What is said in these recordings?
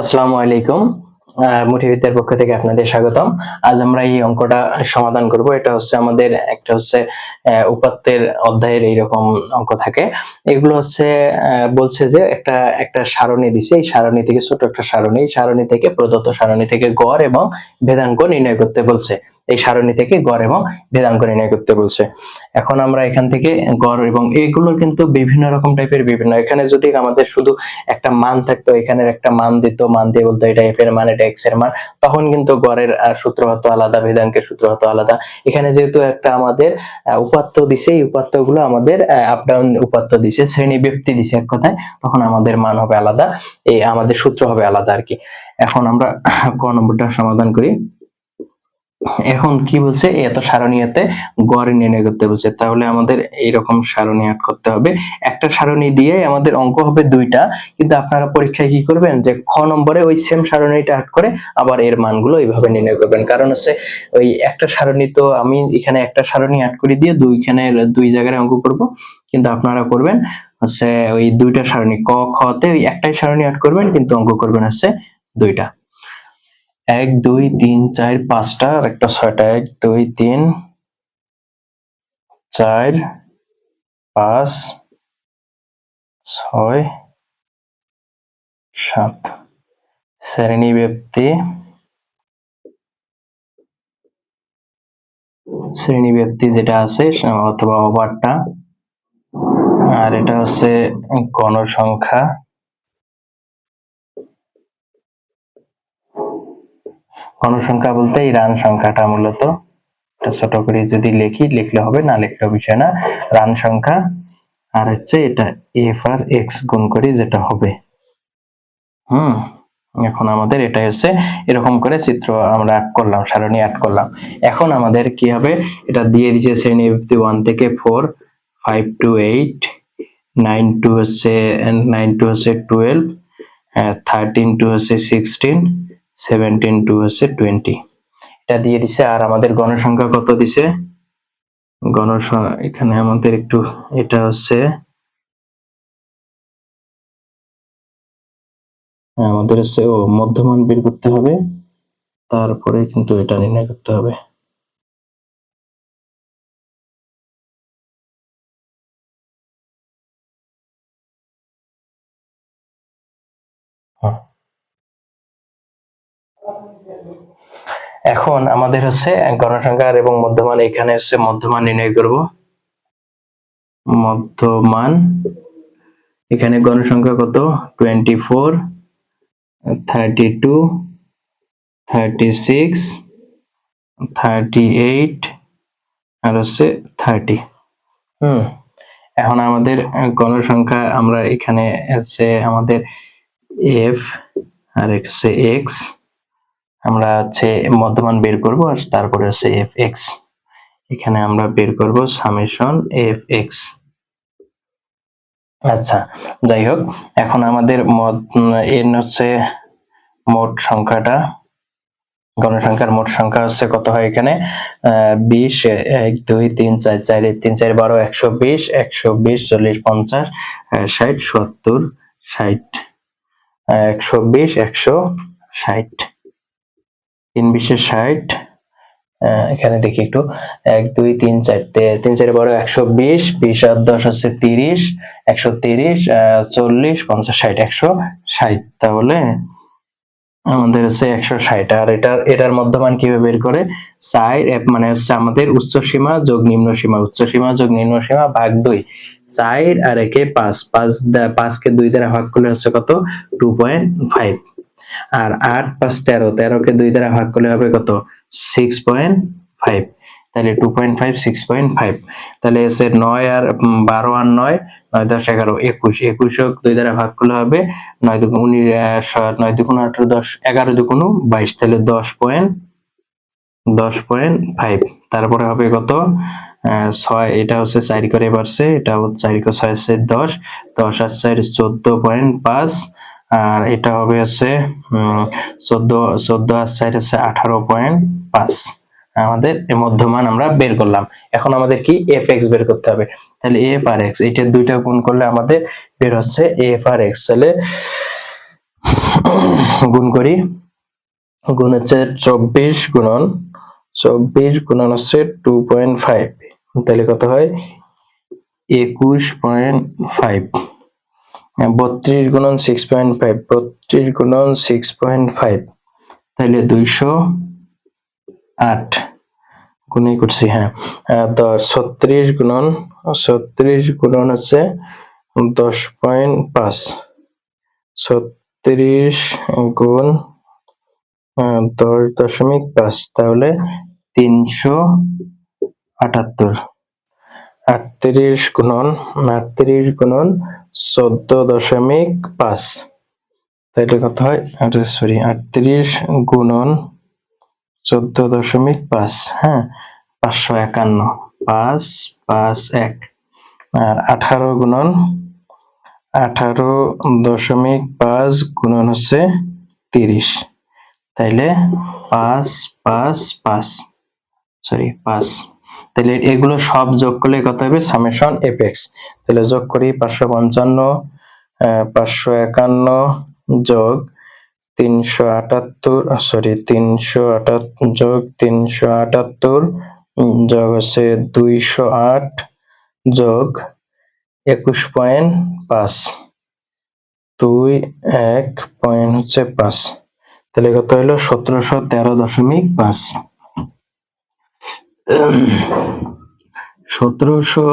আসসালামু আলাইকুম। মুঠিবিদ্যার পক্ষ থেকে আপনাদের স্বাগতম। আজ আমরা এই অঙ্কটা সমাধান করব। এটা হচ্ছে আমাদের, একটা হচ্ছে উপাত্তের অধ্যায়ের এইরকম অঙ্ক থাকে। এগুলো হচ্ছে বলছে যে একটা একটা সারণী দিছে। এই সারণী থেকে ছোট একটা সারণী। সারণী থেকে প্রদত্ত সারণী থেকে গড় এবং ভেদাঙ্ক নির্ণয় করতে বলছে। এই সারণী থেকে গড় এবং ভেদাঙ্ক নির্ণয় করতে বলছে। এখন আমরা এখান থেকে গড় এবং এগুলোর কিন্তু বিভিন্ন রকম টাইপের বিভিন্ন। এখানে যদি আমাদের শুধু একটা মান থাকতো, এখানের একটা মান দিত, মান দিয়ে বলতো এটা এফ এর মান, এটা এক্সের মান, তখন কিন্তু গড়ের সূত্র হতো আলাদা ভেদাঙ্কের সূত্র হতো আলাদা। এখানে যেহেতু একটা আমাদের উপাত্ত দিছে, এই উপাত্তগুলো আমাদের আপ ডাউন উপাত্ত দিছে, শ্রেণি ব্যক্তি দিছে এক কথায়, তখন আমাদের মান হবে আলাদা, এই আমাদের সূত্র হবে আলাদা আর কি। এখন আমরা ক নম্বরটা সমাধান করি। এখন কি বলছে? এত সারণীয়তে গড় নির্ণয় করতে বলছে। তাহলে আমাদের এইরকম সারণী আট করতে হবে। একটা সারণী দিয়ে আমাদের অঙ্ক হবে দুইটা। কিন্তু আপনারা পরীক্ষায় কি করবেন? যে খ নম্বরে ওই সেম সারণীটা আট করে আবার এর মানগুলো এইভাবে নির্ণয় করবেন। কারণ হচ্ছে ওই একটা সারণী তো আমি এখানে একটা সারণী আট করে দিয়ে দুইখানে দুই জায়গায় অঙ্ক করব। কিন্তু আপনারা করবেন হচ্ছে ওই দুইটা সারণী, ক, খ তে ওই একটাই সারণী আট করবেন, কিন্তু অঙ্ক করবেন হচ্ছে দুইটা। এক, দুই, তিন, চার, পাঁচটা, আর একটা ছয়টা। এক, দুই, তিন, চার, পাঁচ, ছয়, সাত। শ্রেণি ব্যক্তি। শ্রেণি ব্যক্তি যেটা আছে অথবা ওভারটা আর এটা হচ্ছে গণসংখ্যা। গণসংখ্যা বলতে এই রান সংখ্যাটা মূলত। ছোট করে যদি লিখি, লিখলে হবে, না লিখলেও বিষয় না। রান সংখ্যা আর হচ্ছে এটা এফ আর এক্স গুণ করি যেটা হবে। হুম, এখন আমাদের এটা হচ্ছে এরকম করে চিত্র আমরা আট করলাম, সারণী আট করলাম। এখন আমাদের কি হবে? এটা দিয়ে দিছে শ্রেণি ওয়ান থেকে four five to eight nine to হচ্ছে নাইন টু হচ্ছে টুয়েলভ থার্টিন টু হচ্ছে সিক্সটিন সেভেন্টিন টু হচ্ছে টোয়েন্টি এটা দিয়ে দিছে আর আমাদের গণসংখ্যা কত দিছে? গণসংখ্যা এখানে আমাদের একটু এটা হচ্ছে হ্যাঁ, আমাদের হচ্ছে ও মধ্যমান বের করতে হবে তারপরে কিন্তু এটা নির্ণয় করতে হবে। এখন আমাদের হচ্ছে গণসংখ্যার এবং মধ্যমান, এখানে হচ্ছে মধ্যমান নির্ণয় করব। মধ্যমান, এখানে গণসংখ্যা কত? Twenty four thirty two thirty six thirty eight আর হচ্ছে থার্টি হুম, এখন আমাদের গণসংখ্যা, আমরা এখানে হচ্ছে আমাদের এফ আর হচ্ছে এক্স আমরা হচ্ছে মধ্যমান বের করব আর তারপরে হচ্ছে এফ এক্স এখানে আমরা বের করব সামেশন এফ এক্স আচ্ছা যাই হোক, এখন আমাদের মদ এন হচ্ছে মোট সংখ্যাটা। গণসংখ্যার মোট সংখ্যা হচ্ছে কত হয় এখানে? বিশ, এক, দুই, তিন, চার চার তিন, চার, বারো, একশো বিশ একশো বিশ, চল্লিশ, পঞ্চাশ ষাট, সত্তর, ষাট একশো বিশ, একশো ষাট। তিন বিশে ষাট এখানে দেখি একটু, এক, দুই, তিন চারটে তিন, চার বারো একশো বিশ বিশ আর দশ হচ্ছে তিরিশ, একশো তিরিশ চল্লিশ, পঞ্চাশ, ষাট, একশো ষাট। তাহলে আমাদের হচ্ছে একশো ষাট। আর এটার এটার মধ্যমান কীভাবে বের করে? চার মানে হচ্ছে আমাদের উচ্চ সীমা যোগ নিম্ন সীমা। উচ্চ সীমা যোগ নিম্ন সীমা ভাগ দুই। চার আর একে পাঁচ। পাঁচ, পাঁচকে দুই দ্বারা ভাগ করলে হচ্ছে কত? Two point five. আর আট পাঁচ তেরো, তেরোকে দুই দ্বারা ভাগ করলে হবে কত? সিক্স পয়েন্ট ফাইভ তাহলে two point five six point five তাহলে এসে নয় আর বারো আর নয় নয় দশ এগারো, একুশ। একুশ দুই দ্বারা ভাগ করলে হবে নয় দুগুণ উনিশ নয় দুগুণ আঠারো, দশ, এগারো দুগুণ বাইশ। তাহলে দশ পয়েন্ট দশ পয়েন্ট ফাইভ তারপরে হবে কত? ছয়। এটা হচ্ছে চার করে বাড়ছে, এটা হচ্ছে করে ছয় হচ্ছে দশ। দশ আর চার, চোদ্দ পয়েন্ট পাঁচ। আর এটা হবে হচ্ছে চোদ্দ চোদ্দ আর চার হচ্ছে আঠারো পয়েন্ট পাঁচ। আমাদের মধ্যমান আমরা বের করলাম। এখন আমাদের কি এফ এক্স বের করতে হবে? তাহলে এফ আর এক্স এটা দুইটা গুণ করলে আমাদের বের হচ্ছে এফ আর এক্স তাহলে গুণ করি, গুণ হচ্ছে চব্বিশ গুণন চব্বিশ গুণন হচ্ছে টু পয়েন্ট ফাইভ তাহলে কত হয়? একুশ পয়েন্ট ফাইভ বত্রিশ গুণন সিক্স পয়েন্ট ফাইভ বত্রিশ গুণন সিক্স পয়েন্ট ফাইভ তাহলে দুইশো আট গুণে করছি হ্যাঁ। দশ, ছত্রিশ গুণন ছত্রিশ গুণন হচ্ছে দশ পয়েন্ট পাঁচ, ছত্রিশ গুণ দশ দশমিক পাঁচ, তাহলে তিনশো আটাত্তর, আটত্রিশ গুণন আটত্রিশ গুণন চোদ্দ দশমিক পাঁচ। তাহলে কত হয়? সরি আটত্রিশ গুণন চোদ্দ দশমিক পাঁচ হ্যাঁ? পাঁচশো একান্ন। পাঁচ পাঁচ, এক। আর আঠারো গুণন আঠারো দশমিক পাঁচ গুণন হচ্ছে তিরিশ। তাইলে পাঁচ পাঁচ পাঁচ। সরি পাঁচ। তাহলে এগুলো সব যোগ করলে কত হবে? সামেশন এপেক্স তাহলে যোগ করি পাঁচশো পঞ্চান্ন পাঁচশো একান্ন যোগ তিনশো আটাত্তর সরি তিনশো আটাত্তর যোগ তিনশো আটাত্তর যোগ হচ্ছে দুইশো আট যোগ একুশ পয়েন্ট পাঁচ। দুই এক পয়েন্ট হচ্ছে পাঁচ। তাহলে কত হলো? সতেরোশো তেরো দশমিক পাঁচ। সতেরোশো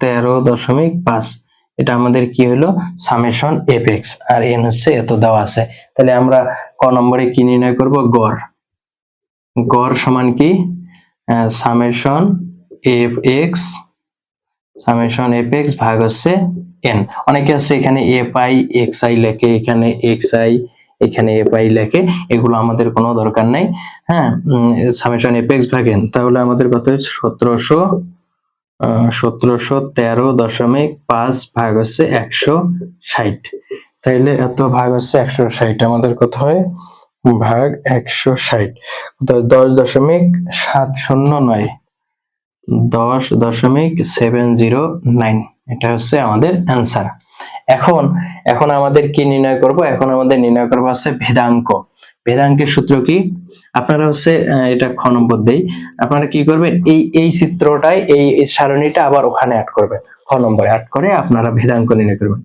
তেরো দশমিক পাঁচ। এটা আমাদের কি হলো? সামেশন এপেক্স আর এন হচ্ছে এত দেওয়া আছে। তাহলে আমরা ক নম্বরে কি নির্ণয় করব? গড়। গড় সমান কি? Summation F X summation F X ভাগ হচ্ছে এন অনেকে হচ্ছে এখানে এফ আই এক্স আই লেখে, এখানে এক্স আই এখানে এফ আই লেখে, এগুলো আমাদের কোনো দরকার নাই। হ্যাঁ সামেশন এফ এক্স ভাগ তাহলে আমাদের কত? সতেরোশো সতেরোশো তেরো দশমিক পাঁচ ভাগ হচ্ছে একশো ষাট। তাইলে এত ভাগ হচ্ছে একশো ষাট, আমাদের কত হয়? ভাগ একশো ষাট। দশ দশমিক সাত শূন্য নয়, দশ দশমিক সেভেন জিরো নাইন, এটা হচ্ছে আমাদের অ্যান্সার। এখন এখন আমাদের কি নির্ণয় করব? এখন আমাদের নির্ণয় করব হচ্ছে ভেদাঙ্ক ভেদাঙ্কের সূত্র কি? আপনারা হচ্ছে এটা খ নম্বর দেই। আপনারা কি করবেন? এই এই চিত্রটাই, এই সারণীটা আবার ওখানে অ্যাড করবেন। খ নম্বরে অ্যাড করে আপনারা ভেদাঙ্ক নির্ণয় করবেন।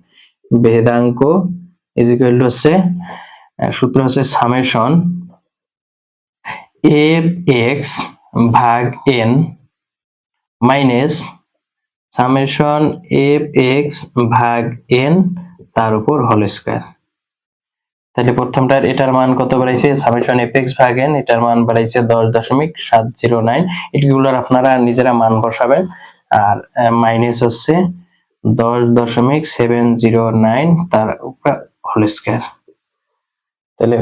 ভেদাঙ্ক ইজ ইকুয়াল হচ্ছে সূত্র হচ্ছে সামেশন এফ এক্স ভাগ N minus summation F X ভাগ এন তার উপর হোল স্কয়ার। তাহলে প্রথমটার এটার মান কত বাড়াইছে? সামেশন এফ এক্স ভাগ এন, এটার মান বাড়াইছে দশ দশমিক সাত জিরো নাইন। এগুলোর আপনারা নিজেরা মান বসাবেন। আর মাইনাস হচ্ছে দশ দশমিক সেভেন জিরো নাইন তার উপর হোল স্কয়ার। তাহলে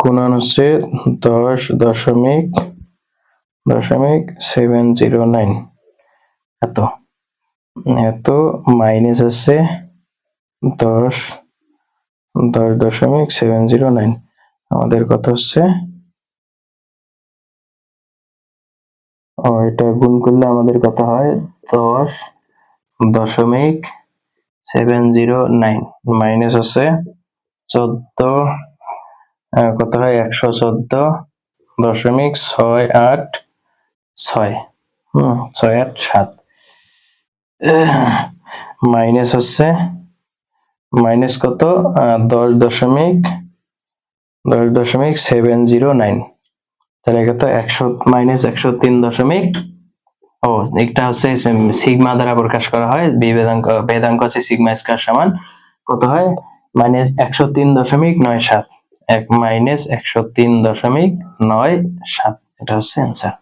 গুণন হচ্ছে দশ দশমিক দশমিক সেভেন জিরো নাইন। এত। এত মাইনাস আছে দশ দশ দশমিক সেভেন জিরো নাইন। আমাদের কত হচ্ছে? ও, এটা গুণ করলে আমাদের কত হয়? দশ দশমিক সেভেন জিরো নাইন। মাইনাস আছে চোদ্দ কত হয়? একশো চোদ্দ দশমিক ছয় আট। ছয়। হুম, ছয় আট সাত। মাইনাস হচ্ছে, মাইনাস কত? দশ দশমিক দশ দশমিক সেভেন জিরো নাইন। তাহলে কত? একশো, মাইনাস একশো তিন দশমিক। ও একটা হচ্ছে সিগমা দ্বারা প্রকাশ করা হয়। বিভেদাঙ্ক বেদাঙ্ক হচ্ছে সিগমা স্কয়ার সমান। কত হয়? মাইনাস একশো তিন দশমিক নয় সাত। এক মাইনাস একশো তিন দশমিক নয় সাত। এটা হচ্ছে অ্যান্সার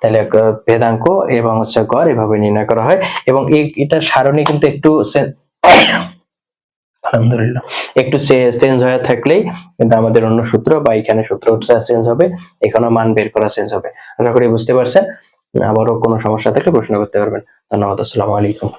তাহলে বেদাঙ্ক ভেদাঙ্ক এবং হচ্ছে গড় এভাবে নির্ণয় করা হয় এবং এটা এটার সারণী কিন্তু একটু আলহামদুলিল্লাহ। একটু চেঞ্জ হয়ে থাকলেই কিন্তু আমাদের অন্য সূত্র বা এখানে সূত্রটা চেঞ্জ হবে মান বের করা চেঞ্জ হবে। আশা করি বুঝতে পারছেন। আবারও কোনো সমস্যা থাকলে প্রশ্ন করতে পারবেন। ধন্যবাদ আসসালামু আলাইকুম।